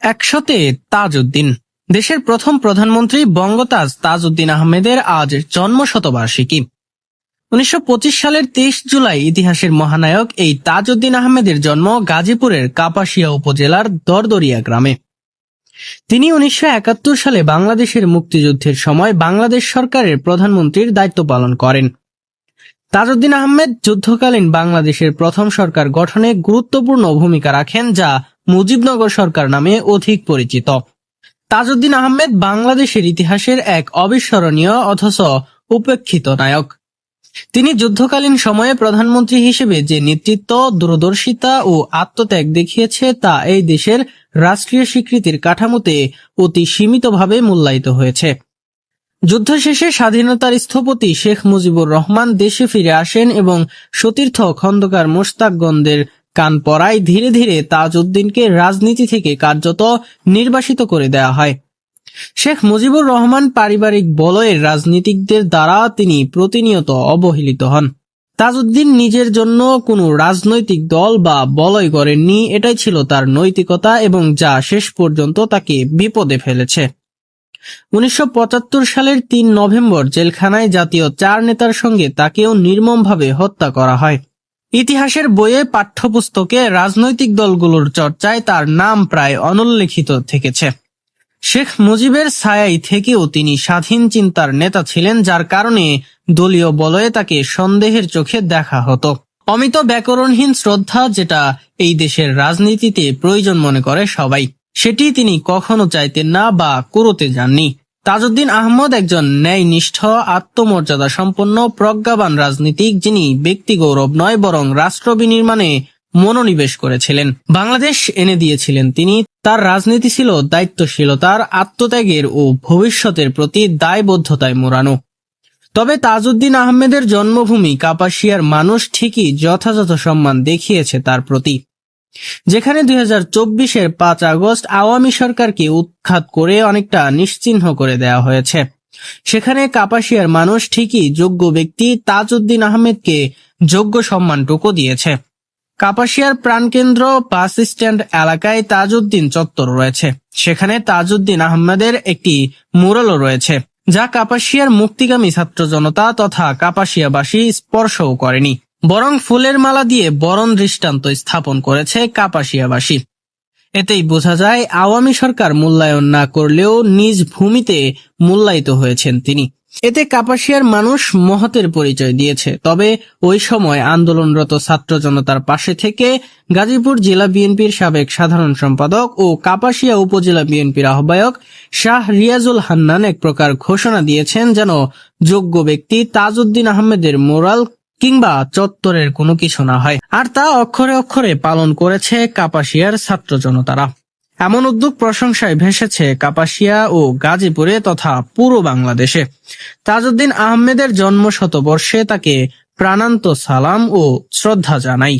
একশোতে তাজউদ্দিন। দেশের প্রথম প্রধানমন্ত্রী বঙ্গতাজ তাজউদ্দিন আহমেদের আজ জন্ম শতবার্ষিকী উনিশশো পঁচিশ সালের তেইশ জুলাই ইতিহাসের মহানায়ক এই তাজউদ্দিন আহমেদের জন্ম গাজীপুরের কাপাসিয়া উপজেলার দরদরিয়া গ্রামে। তিনি উনিশশো একাত্তর সালে বাংলাদেশের মুক্তিযুদ্ধের সময় বাংলাদেশ সরকারের প্রধানমন্ত্রীর দায়িত্ব পালন করেন। তাজউদ্দিন আহমেদ যুদ্ধকালীন বাংলাদেশের প্রথম সরকার গঠনে গুরুত্বপূর্ণ ভূমিকা রাখেন যা মুজিবনগর সরকার নামে অধিক পরিচিত। তাজউদ্দিন আহমেদ বাংলাদেশের ইতিহাসের এক অবিস্মরণীয় অথচ উপেক্ষিত নায়ক। তিনি যুদ্ধকালীন সময়ে প্রধানমন্ত্রী হিসেবে যে নেতৃত্ব, দূরদর্শিতা ও আত্মত্যাগ দেখিয়েছে তা এই দেশের রাষ্ট্রীয় স্বীকৃতির কাঠামোতে অতি সীমিতভাবে মূল্যায়িত হয়েছে। যুদ্ধ শেষে স্বাধীনতার স্থপতি শেখ মুজিবুর রহমান দেশে ফিরে আসেন এবং সতীর্থ খন্দকার মোশতাকগণদের কান পড়ায় ধীরে ধীরে তাজউদ্দিনকে রাজনীতি থেকে কার্যত নির্বাসিত করে দেওয়া হয়। শেখ মুজিবুর রহমান পারিবারিক বলয়ের রাজনীতিকদের দ্বারা তিনি প্রতিনিয়ত অবহেলিত হন। তাজউদ্দিন নিজের জন্য কোনো রাজনৈতিক দল বা বলয় করেননি এটাই ছিল তার নৈতিকতা এবং যা শেষ পর্যন্ত তাকে বিপদে ফেলেছে। উনিশশো পঁচাত্তর সালের তিন নভেম্বর জেলখানায় জাতীয় চার নেতার সঙ্গে তাকেও নির্মমভাবে হত্যা করা হয়। ইতিহাসের বইয়ে পাঠ্যপুস্তকে রাজনৈতিক দলগুলোর চর্চায় তার নাম প্রায় অনুল্লেখিত থেকেছে। শেখ মুজিবের ছায়াই থেকেও তিনি স্বাধীন চিন্তার নেতা ছিলেন, যার কারণে দলীয় বলয়ে তাকে সন্দেহের চোখে দেখা হতো। অমিত ব্যাকরণহীন শ্রদ্ধা যেটা এই দেশের রাজনীতিতে প্রয়োজন মনে করে সবাই, সেটি তিনি কখনো চাইতেন না বা করতে যাননি। তাজউদ্দিন আহমদ একজন ন্যায়নিষ্ঠ, আত্মমর্যাদা সম্পন্ন, প্রজ্ঞাবান রাজনীতিক যিনি ব্যক্তি গৌরব নয়, বরং রাষ্ট্র বিনির্মাণে মনোনিবেশ করেছিলেন। বাংলাদেশ এনে দিয়েছিলেন তিনি, তার রাজনীতি ছিল দায়িত্বশীলতার, আত্মত্যাগের ও ভবিষ্যতের প্রতি দায়বদ্ধতায় মোড়ানো। তবে তাজউদ্দিন আহমেদের জন্মভূমি কাপাসিয়ার মানুষ ঠিকই যথাযথ সম্মান দেখিয়েছে তার প্রতি। যেখানে দুই হাজার চব্বিশের পাঁচ আগস্ট আওয়ামী সরকারকে উৎখাত করে অনেকটা নিশ্চিহ্ন করে দেওয়া হয়েছে। সেখানে কাপাসিয়ার মানুষ ঠিকই যোগ্য ব্যক্তি তাজউদ্দিন আহমেদকে যোগ্য সম্মানটুকু দিয়েছে। কাপাসিয়ার প্রাণকেন্দ্র বাস স্ট্যান্ড এলাকায় তাজউদ্দিন চত্বর রয়েছে। সেখানে তাজউদ্দিন আহমেদের একটি মুরালও রয়েছে, যা কাপাসিয়ার মুক্তিগামী ছাত্র জনতা তথা কাপাসিয়াবাসী স্পর্শও করেনি। বরং ফুলের মালা দিয়ে বরণ দৃষ্টান্ত স্থাপন করেছে কাপাসিয়াবাসী। এতেই বোঝা যায়, আওয়ামী সরকার মূল্যায়ন না করলেও নিজ ভূমিতে মূল্যায়িত হয়েছেন তিনি। এতে কাপাসিয়ার মানুষ মহতের পরিচয় দিয়েছে। তবে ওই সময় আন্দোলনরত ছাত্র জনতার পাশে থেকে গাজীপুর জেলা বিএনপির সাবেক সাধারণ সম্পাদক ও কাপাসিয়া উপজেলা বিএনপির আহ্বায়ক শাহ রিয়াজুল হান্নান এক প্রকার ঘোষণা দিয়েছেন যেন যোগ্য ব্যক্তি তাজউদ্দিন আহমেদের মোরাল কিংবা চত্বরের কোনো কিছু না হয়। আর তা অক্ষরে অক্ষরে পালন করেছে কাপাসিয়ার ছাত্র জনতারা। এমন উদ্যোগ প্রশংসায় ভেসেছে কাপাসিয়া ও গাজীপুরে তথা পুরো বাংলাদেশে। তাজউদ্দিন আহমেদের জন্ম শতবর্ষে তাকে প্রাণান্ত সালাম ও শ্রদ্ধা জানাই।